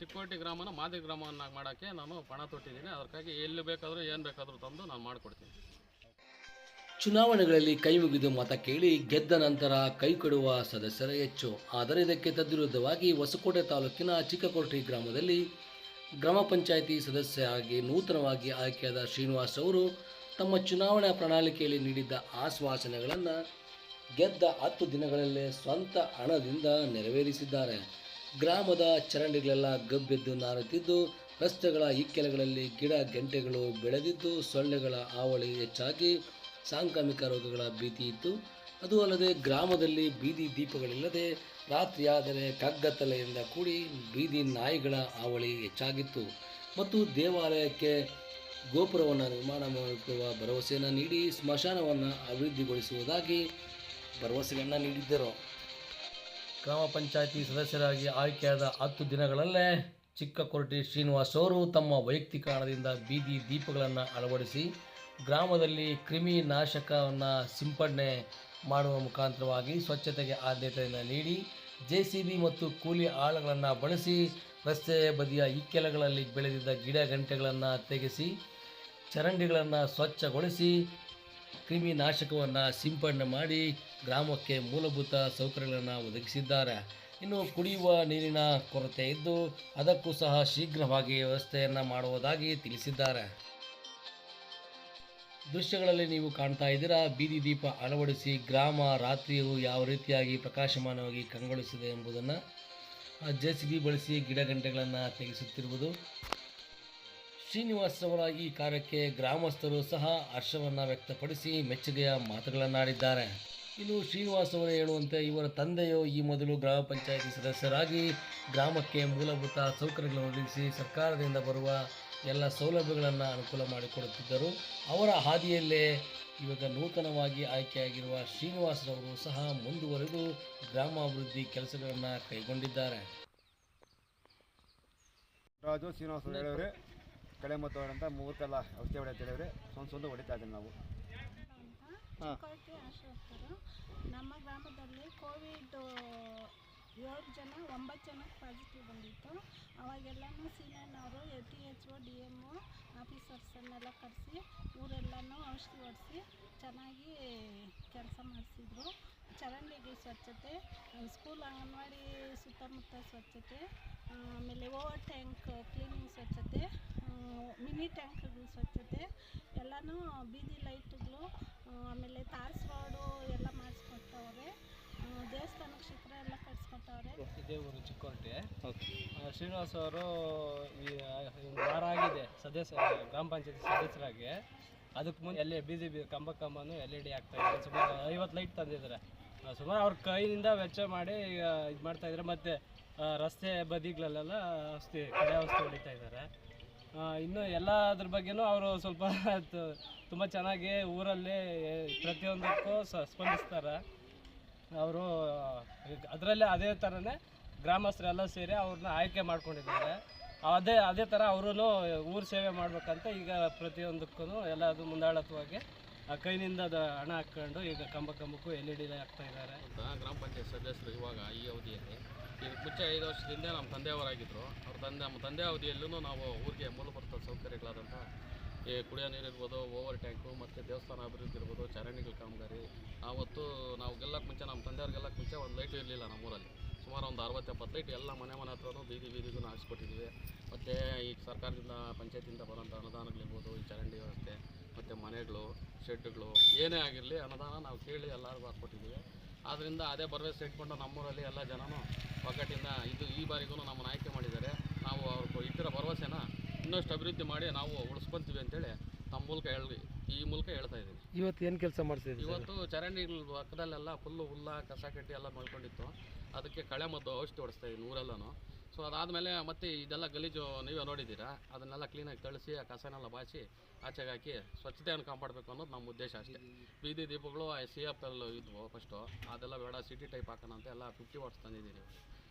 ಚಿಕ್ಕೋಟಿ ಗ್ರಾಮನ ಮಾದರಿ ಗ್ರಾಮವನ್ನಾಗಿ ಮಾಡೋಕ್ಕೆ ನಾನು ಪಣ ತೊಟ್ಟಿದ್ದೀನಿ. ಅದಕ್ಕಾಗಿ ಎಲ್ಲಿ ಬೇಕಾದರೂ ಏನು ಬೇಕಾದರೂ ತಂದು ನಾನು ಮಾಡಿಕೊಡ್ತೀನಿ. ಚುನಾವಣೆಗಳಲ್ಲಿ ಕೈ ಮುಗಿದು ಮತ ಕೇಳಿ ಗೆದ್ದ ನಂತರ ಕೈ ಕೊಡುವ ಸದಸ್ಯರ ಹೆಚ್ಚು. ಆದರೆ ಇದಕ್ಕೆ ತದ್ವಿರುದ್ಧವಾಗಿ ಹೊಸಕೋಟೆ ತಾಲೂಕಿನ ಚಿಕ್ಕಕೋಟೆ ಗ್ರಾಮದಲ್ಲಿ ಗ್ರಾಮ ಪಂಚಾಯಿತಿ ಸದಸ್ಯರಾಗಿ ನೂತನವಾಗಿ ಆಯ್ಕೆಯಾದ ಶ್ರೀನಿವಾಸ್ ಅವರು ತಮ್ಮ ಚುನಾವಣಾ ಪ್ರಣಾಳಿಕೆಯಲ್ಲಿ ನೀಡಿದ್ದ ಆಶ್ವಾಸನೆಗಳನ್ನು ಗೆದ್ದ ಹತ್ತು ದಿನಗಳಲ್ಲೇ ಸ್ವಂತ ಹಣದಿಂದ ನೆರವೇರಿಸಿದ್ದಾರೆ. ಗ್ರಾಮದ ಚರಂಡಿಗಳೆಲ್ಲ ಗಬ್ಬೆದ್ದು ನಾರುತ್ತಿದ್ದು, ರಸ್ತೆಗಳ ಇಕ್ಕೆಲಗಳಲ್ಲಿ ಗಿಡ ಗಂಟೆಗಳು ಬೆಳೆದಿದ್ದು, ಸೊಳ್ಳೆಗಳ ಆವಳಿ ಹೆಚ್ಚಾಗಿ ಸಾಂಕ್ರಾಮಿಕ ರೋಗಗಳ ಭೀತಿ ಇತ್ತು. ಅದು ಅಲ್ಲದೆ ಗ್ರಾಮದಲ್ಲಿ ಬೀದಿ ದೀಪಗಳಿಲ್ಲದೆ ರಾತ್ರಿಯಾದರೆ ಕಗ್ಗತ್ತಲೆಯಿಂದ ಕೂಡಿ ಬೀದಿ ನಾಯಿಗಳ ಆವಳಿ ಹೆಚ್ಚಾಗಿತ್ತು. ಮತ್ತು ದೇವಾಲಯಕ್ಕೆ ಗೋಪುರವನ್ನು ನಿರ್ಮಾಣ ಮಾಡುವ ಭರವಸೆಯನ್ನು ನೀಡಿ, ಸ್ಮಶಾನವನ್ನು ಅಭಿವೃದ್ಧಿಗೊಳಿಸುವುದಾಗಿ ಭರವಸೆಗಳನ್ನು ನೀಡಿದ್ದರು. ಗ್ರಾಮ ಪಂಚಾಯಿತಿ ಸದಸ್ಯರಾಗಿ ಆಯ್ಕೆಯಾದ ಹತ್ತು ದಿನಗಳಲ್ಲೇ ಚಿಕ್ಕಕೊರಟಿ ಶ್ರೀನಿವಾಸ್ ಅವರು ತಮ್ಮ ವೈಯಕ್ತಿಕ ಹಣದಿಂದ ಬೀದಿ ದೀಪಗಳನ್ನು ಅಳವಡಿಸಿ ಗ್ರಾಮದಲ್ಲಿ ಕ್ರಿಮಿ ನಾಶಕವನ್ನು ಸಿಂಪಡಣೆ ಮಾಡುವ ಮುಖಾಂತರವಾಗಿ ಸ್ವಚ್ಛತೆಗೆ ಆದ್ಯತೆಯನ್ನು ನೀಡಿ ಜೆ ಸಿ ಬಿ ಮತ್ತು ಕೂಲಿ ಆಳುಗಳನ್ನು ಬಳಸಿ ರಸ್ತೆ ಬದಿಯ ಇಕ್ಕೆಲಗಳಲ್ಲಿ ಬೆಳೆದಿದ್ದ ಗಿಡ ಗಂಟೆಗಳನ್ನು ತೆಗೆಸಿ ಚರಂಡಿಗಳನ್ನು ಸ್ವಚ್ಛಗೊಳಿಸಿ ಕ್ರಿಮಿ ನಾಶಕವನ್ನು ಸಿಂಪಡಣೆ ಮಾಡಿ ಗ್ರಾಮಕ್ಕೆ ಮೂಲಭೂತ ಸೌಕರ್ಯಗಳನ್ನು ಒದಗಿಸಿದ್ದಾರೆ. ಇನ್ನು ಕುಡಿಯುವ ನೀರಿನ ಕೊರತೆ ಇದ್ದು ಅದಕ್ಕೂ ಸಹ ಶೀಘ್ರವಾಗಿ ವ್ಯವಸ್ಥೆಯನ್ನು ಮಾಡುವುದಾಗಿ ತಿಳಿಸಿದ್ದಾರೆ. ದೃಶ್ಯಗಳಲ್ಲಿ ನೀವು ಕಾಣ್ತಾ ಇದ್ದೀರಾ, ಬೀದಿ ದೀಪ ಅಳವಡಿಸಿ ಗ್ರಾಮ ರಾತ್ರಿಯು ಯಾವ ರೀತಿಯಾಗಿ ಪ್ರಕಾಶಮಾನವಾಗಿ ಕಂಗೊಳಿಸಿದೆ ಎಂಬುದನ್ನು. ಜೆ ಸಿ ಬಿ ಬಳಸಿ ಗಿಡಗಂಟೆಗಳನ್ನು ತೆಗೆಸುತ್ತಿರುವುದು. ಶ್ರೀನಿವಾಸ್ ಈ ಕಾರ್ಯಕ್ಕೆ ಗ್ರಾಮಸ್ಥರು ಸಹ ಹರ್ಷವನ್ನು ವ್ಯಕ್ತಪಡಿಸಿ ಮೆಚ್ಚುಗೆಯ ಮಾತುಗಳನ್ನಾಡಿದ್ದಾರೆ. ಇನ್ನು ಶ್ರೀನಿವಾಸ್ ಅವರು ಹೇಳುವಂತೆ ಇವರ ತಂದೆಯು ಈ ಮೊದಲು ಗ್ರಾಮ ಪಂಚಾಯಿತಿ ಸದಸ್ಯರಾಗಿ ಗ್ರಾಮಕ್ಕೆ ಮೂಲಭೂತ ಸೌಕರ್ಯಗಳನ್ನು ಒದಗಿಸಿ ಸರ್ಕಾರದಿಂದ ಬರುವ ಎಲ್ಲ ಸೌಲಭ್ಯಗಳನ್ನು ಅನುಕೂಲ ಮಾಡಿಕೊಡುತ್ತಿದ್ದರು. ಅವರ ಹಾದಿಯಲ್ಲೇ ಇವಾಗ ನೂತನವಾಗಿ ಆಯ್ಕೆಯಾಗಿರುವ ಶ್ರೀನಿವಾಸರವರು ಸಹ ಮುಂದುವರೆದು ಗ್ರಾಮಾಭಿವೃದ್ಧಿ ಕೆಲಸಗಳನ್ನು ಕೈಗೊಂಡಿದ್ದಾರೆ. ರಾಜು ಶ್ರೀನಿವಾಸ ಕಳೆ ಮತ್ತು ಅಂತ ಮೂರ್ತೆಲ್ಲ ಔಷಧಿ ಹೊಡೆಯುತ್ತೆ ಹೇಳಿದ್ರೆ ಸ್ವಂತ ಸ್ವಂತ ಹೊಡಿತಾ ಇದ್ದೀವಿ ನಾವು. ಚಿಕ್ಕೋಟಿ ನಮ್ಮ ಗ್ರಾಮದಲ್ಲಿ ಕೋವಿಡ್ ಏಳು ಜನ ಒಂಬತ್ತು ಜನ ಪಾಸಿಟಿವ್ ಬಂದಿತ್ತು. ಅವಾಗೆಲ್ಲನೂ ಸೀನಿಯರ್ನವರು T H O D M O ಆಫೀಸರ್ಸನ್ನೆಲ್ಲ ಕರೆಸಿ ಊರೆಲ್ಲನೂ ಔಷಧಿ ಹೊಡೆಸಿ ಚೆನ್ನಾಗಿ ಕೆಲಸ ಮಾಡಿಸಿದ್ರು. ಚರಂಡಿಗೆ ಸ್ವಚ್ಛತೆ ಸ್ಕೂಲ್ ಅಂಗನವಾಡಿ ಸುತ್ತಮುತ್ತ ಸ್ವಚ್ಛತೆ ಆಮೇಲೆ ಓವರ್ ಟ್ಯಾಂಕ್ ಕ್ಲೀನಿಂಗ್ ಸ್ವಚ್ಛತೆ ಮಿನಿ ಟ್ಯಾಂಕ್ಗಳು ಸ್ವಚ್ಛತೆ ಎಲ್ಲನೂ ಬೀದಿ ಲೈಟ್ಗಳು ಆಮೇಲೆ ತಾರ್ಸ್ ರೋಡು ಎಲ್ಲ ಮಾಡಿಸ್ಕೊಟ್ಟವ್ರೆ. ದೇವಸ್ಥಾನಕ್ಕೆ ಶಿಖರ ಎಲ್ಲ ಕಟ್ಸ್ಕೊಟ್ಟವ್ರೆ. ಇದೇ ಊರು ಚಿಕ್ಕೋಟೆ. ಶ್ರೀನಿವಾಸ ಅವರು ವಾರ ಆಗಿದೆ ಸದಸ್ಯ ಗ್ರಾಮ ಪಂಚಾಯತಿ ಸದಸ್ಯರಾಗಿ. ಅದಕ್ಕೆ ಮುಂದೆ ಎಲ್ಲಿ ಬೀದಿ ಬೀದಿ ಕಂಬ ಕಂಬನು ಎಲ್ ಇ ಡಿ ಆಗ್ತಾ ಇದೆ. ಸುಮಾರು ಐವತ್ತು ಲೈಟ್ ತಂದಿದ್ದಾರೆ. ಸುಮಾರು ಅವ್ರ ಕೈಯಿಂದ ವೆಚ್ಚ ಮಾಡಿ ಈಗ ಇದು ಮಾಡ್ತಾ ಇದ್ದಾರೆ. ಮತ್ತು ರಸ್ತೆ ಬದಿಗಳಲ್ಲೆಲ್ಲ ಔಷಧಿ ಕಡೆ ಔಷಧಿ ಹೊಡಿತಾ ಇದ್ದಾರೆ. ಇನ್ನು ಎಲ್ಲ ಅದ್ರ ಬಗ್ಗೆನೂ ಅವರು ಸ್ವಲ್ಪ ತುಂಬ ಚೆನ್ನಾಗಿ ಊರಲ್ಲಿ ಪ್ರತಿಯೊಂದಕ್ಕೂ ಸ್ಪಂದಿಸ್ತಾರೆ. ಅವರು, ಅದರಲ್ಲೇ ಅದೇ ಥರನೇ ಗ್ರಾಮಸ್ಥರೆಲ್ಲ ಸೇರಿ ಅವ್ರನ್ನ ಆಯ್ಕೆ ಮಾಡ್ಕೊಂಡಿದ್ದಾರೆ. ಅದೇ ಅದೇ ಥರ ಅವರೂ ಊರು ಸೇವೆ ಮಾಡಬೇಕಂತ ಈಗ ಪ್ರತಿಯೊಂದಕ್ಕೂ ಎಲ್ಲದು ಮುಂದಾಳತ್ವವಾಗಿ ಆ ಕೈನಿಂದ ಅದು ಹಣ ಹಾಕ್ಕೊಂಡು ಈಗ ಕಂಬ ಕಂಬಕ್ಕೂ ಎಲ್ ಇ ಡಿ ಹಾಕ್ತಾ ಇದ್ದಾರೆ. ಗ್ರಾಮ ಪಂಚಾಯತ್ ಸದಸ್ಯರು ಇವಾಗ ಈ ಅವಧಿಯಲ್ಲಿ ಈಗ ಮುಂಚೆ ಐದು ವರ್ಷದಿಂದ ನಮ್ಮ ತಂದೆಯವರಾಗಿದ್ದರು ಅವ್ರ ತಂದೆ, ನಮ್ಮ ತಂದೆ ಅವಧಿಯಲ್ಲೂ ನಾವು ಊರಿಗೆ ಮೂಲಭೂತ ಸೌಕರ್ಯಗಳಾದಂಥ ಈ ಕುಡಿಯೋ ನೀರು ಇರ್ಬೋದು, ಓವರ್ ಟ್ಯಾಂಕು ಮತ್ತು ದೇವಸ್ಥಾನ ಅಭಿವೃದ್ಧಿ ಇರ್ಬೋದು, ಚರಂಡಿಗಳ ಕಾಮಗಾರಿ. ಆವತ್ತು ನಾವು ಗೆಲ್ಲಕ್ಕೆ ಮುಂಚೆ ನಮ್ಮ ತಂದೆಯವ್ರು ಗೆಲ್ಲಕ್ಕೆ ಮುಂಚೆ ಒಂದು ಲೈಟು ಇರಲಿಲ್ಲ ನಮ್ಮೂರಲ್ಲಿ. ಸುಮಾರು ಒಂದು ಅರವತ್ತು ಎಪ್ಪತ್ತು ಲೈಟ್ ಎಲ್ಲ ಮನೆ ಮನೆ ಹತ್ರನೂ ಬೀದಿ ಬೀದಿಗೂ ಹಾಕ್ಸ್ಕೊಟ್ಟಿದ್ವಿ ಮತ್ತು ಈ ಸರ್ಕಾರದಿಂದ, ಪಂಚಾಯತಿಂದ ಬರೋಂಥ ಅನುದಾನಗಳಿರ್ಬೋದು, ಈ ಚರಂಡಿ ವ್ಯವಸ್ಥೆ ಮತ್ತು ಮನೆಗಳು ಶೆಡ್ಗಳು ಏನೇ ಆಗಿರಲಿ ಅನುದಾನ ನಾವು ಕೇಳಿ ಎಲ್ಲರಿಗೂ ಹಾಕ್ಕೊಟ್ಟಿದ್ದೀವಿ. ಆದ್ದರಿಂದ ಅದೇ ಭರವಸೆ ಇಟ್ಕೊಂಡು ನಮ್ಮೂರಲ್ಲಿ ಎಲ್ಲ ಜನನು ಒಗ್ಗಟ್ಟಿಂದ ಇದು ಈ ಬಾರಿಗೂ ನಮ್ಮನ್ನು ಆಯ್ಕೆ ಮಾಡಿದ್ದಾರೆ. ನಾವು ಅವ್ರ ಇಟ್ಟಿರೋ ಭರವಸೆನ ಇನ್ನಷ್ಟು ಅಭಿವೃದ್ಧಿ ಮಾಡಿ ನಾವು ಉಳಿಸ್ಕೊಂತೀವಿ ಅಂತೇಳಿ ತಮ್ಮ ಮೂಲಕ ಹೇಳಿ ಈ ಮೂಲಕ ಹೇಳ್ತಾ ಇದ್ದೀನಿ. ಇವತ್ತು ಏನು ಕೆಲಸ ಮಾಡ್ತಿದ್ದೀವಿ ಇವತ್ತು ಚರಂಡಿಗಳ ಪಕ್ಕದಲ್ಲೆಲ್ಲ ಫುಲ್ಲು ಹುಲ್ಲ ಕಸ ಕಟ್ಟಿ ಎಲ್ಲ ಮಾಡ್ಕೊಂಡಿತ್ತು. ಅದಕ್ಕೆ ಕಳೆ ಮದ್ದು ಔಷಧಿ ಹೊಡಿಸ್ತಾ ಇದ್ದೀನಿ ಊರೆಲ್ಲನೂ. ಸೊ ಅದಾದಮೇಲೆ ಮತ್ತೆ ಇದೆಲ್ಲ ಗಲೀಜು ನೀವೇ ನೋಡಿದ್ದೀರಾ. ಅದನ್ನೆಲ್ಲ ಕ್ಲೀನಾಗಿ ತಳಿಸಿ ಆ ಕಸನೆಲ್ಲ ಬಾಚಿ ಆಚೆಗೆ ಹಾಕಿ ಸ್ವಚ್ಛತೆಯನ್ನು ಕಾಪಾಡಬೇಕು ಅನ್ನೋದು ನಮ್ಮ ಉದ್ದೇಶ ಅಷ್ಟೇ. ಬೀದಿ ದೀಪಗಳು ಸಿ ಎಫ್ ಎಲ್ ಇದ್ವು ಫಸ್ಟು ಅದೆಲ್ಲ ಬೇಡ ಸಿಟಿ ಟೈಪ್ ಹಾಕೋಣ ಅಂತ ಎಲ್ಲ ಫಿಫ್ಟಿ ವಾಟ್ಸ್ ತಂದಿದ್ದೀನಿ.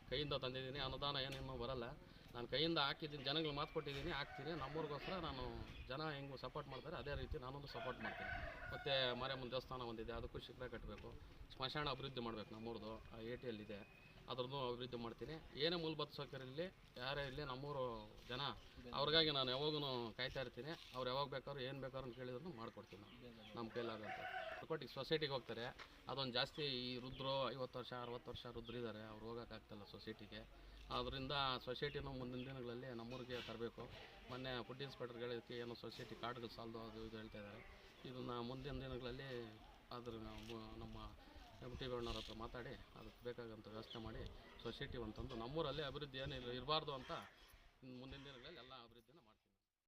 ಕೈಯಿಂದ ತಂದಿದ್ದೀನಿ, ಅನುದಾನ ಏನೇನು ಬರಲ್ಲ. ನಾನು ಕೈಯಿಂದ ಹಾಕಿದ್ದೀನಿ ಜನಗಳು ಮಾತು ಕೊಟ್ಟಿದ್ದೀನಿ, ಹಾಕ್ತೀನಿ. ನಮ್ಮೂರಿಗೋಸ್ಕರ ನಾನು ಜನ ಹೆಂಗೆ ಸಪೋರ್ಟ್ ಮಾಡ್ತಾರೆ, ಅದೇ ರೀತಿ ನಾನೊಂದು ಸಪೋರ್ಟ್ ಮಾಡ್ತೀನಿ. ಮತ್ತು ಮುಂದೆ ದೇವಸ್ಥಾನ ಒಂದಿದೆ, ಅದಕ್ಕೂ ಶಿಖರ ಕಟ್ಟಬೇಕು. ಸ್ಮಶಾನ ಅಭಿವೃದ್ಧಿ ಮಾಡಬೇಕು ನಮ್ಮೂರ್ದು ಎ ಟಿ ಎಲ್ ಇದೆ. ಅದ್ರದ್ದು ಅಭಿವೃದ್ಧಿ ಮಾಡ್ತೀನಿ. ಏನೇ ಮೂಲಭೂತ ಸೌಕರ್ಯ ಇರಲಿ, ಯಾರೇ ಇರಲಿ, ನಮ್ಮೂರು ಜನ, ಅವ್ರಿಗಾಗಿ ನಾನು ಯಾವಾಗೂ ಕಾಯ್ತಾ ಇರ್ತೀನಿ. ಅವ್ರು ಯಾವಾಗ ಬೇಕಾದ್ರೂ, ಏನು ಬೇಕಾದ್ರು ಅಂತ ಕೇಳಿದ್ರು ಮಾಡಿಕೊಡ್ತೀನಿ ನಾನು, ನಮ್ಮ ಕೈಲಾಗಂತ. ಕೊಟ್ಟಿಗೆ ಸೊಸೈಟಿಗೆ ಹೋಗ್ತಾರೆ, ಅದೊಂದು ಜಾಸ್ತಿ ಈ ರುದ್ರು, ಐವತ್ತು ವರ್ಷ, ಅರವತ್ತು ವರ್ಷ ರುದ್ರಿದ್ದಾರೆ ಅವ್ರು ಹೋಗೋಕ್ಕಾಗ್ತಲ್ಲ ಸೊಸೈಟಿಗೆ ಆದ್ದರಿಂದ ಸೊಸೈಟಿನೂ ಮುಂದಿನ ದಿನಗಳಲ್ಲಿ ನಮ್ಮೂರಿಗೆ ತರಬೇಕು. ಮೊನ್ನೆ ಫುಡ್ ಇನ್ಸ್ಪೆಕ್ಟರ್ ಹೇಳಿದ್ದಕ್ಕೆ ಏನೋ ಸೊಸೈಟಿ ಕಾರ್ಡ್ಗಳು ಸಾಲದು, ಅದು ಇದು ಹೇಳ್ತಾ ಇದ್ದಾರೆ ಇದನ್ನು ಮುಂದಿನ ದಿನಗಳಲ್ಲಿ ಅದ್ರ ನಮ್ಮ ಎಂ ಟಿ ಹತ್ರ ಮಾತಾಡಿ, ಅದಕ್ಕೆ ಬೇಕಾಗಂತ ವ್ಯವಸ್ಥೆ ಮಾಡಿ ಸೊಸೈಟಿ ಅಂತಂದು ನಮ್ಮೂರಲ್ಲಿ ಅಭಿವೃದ್ಧಿ ಏನು ಇರಬಾರ್ದು ಅಂತ ಮುಂದಿನ ದಿನಗಳಲ್ಲಿ ಎಲ್ಲ ಅಭಿವೃದ್ಧಿನ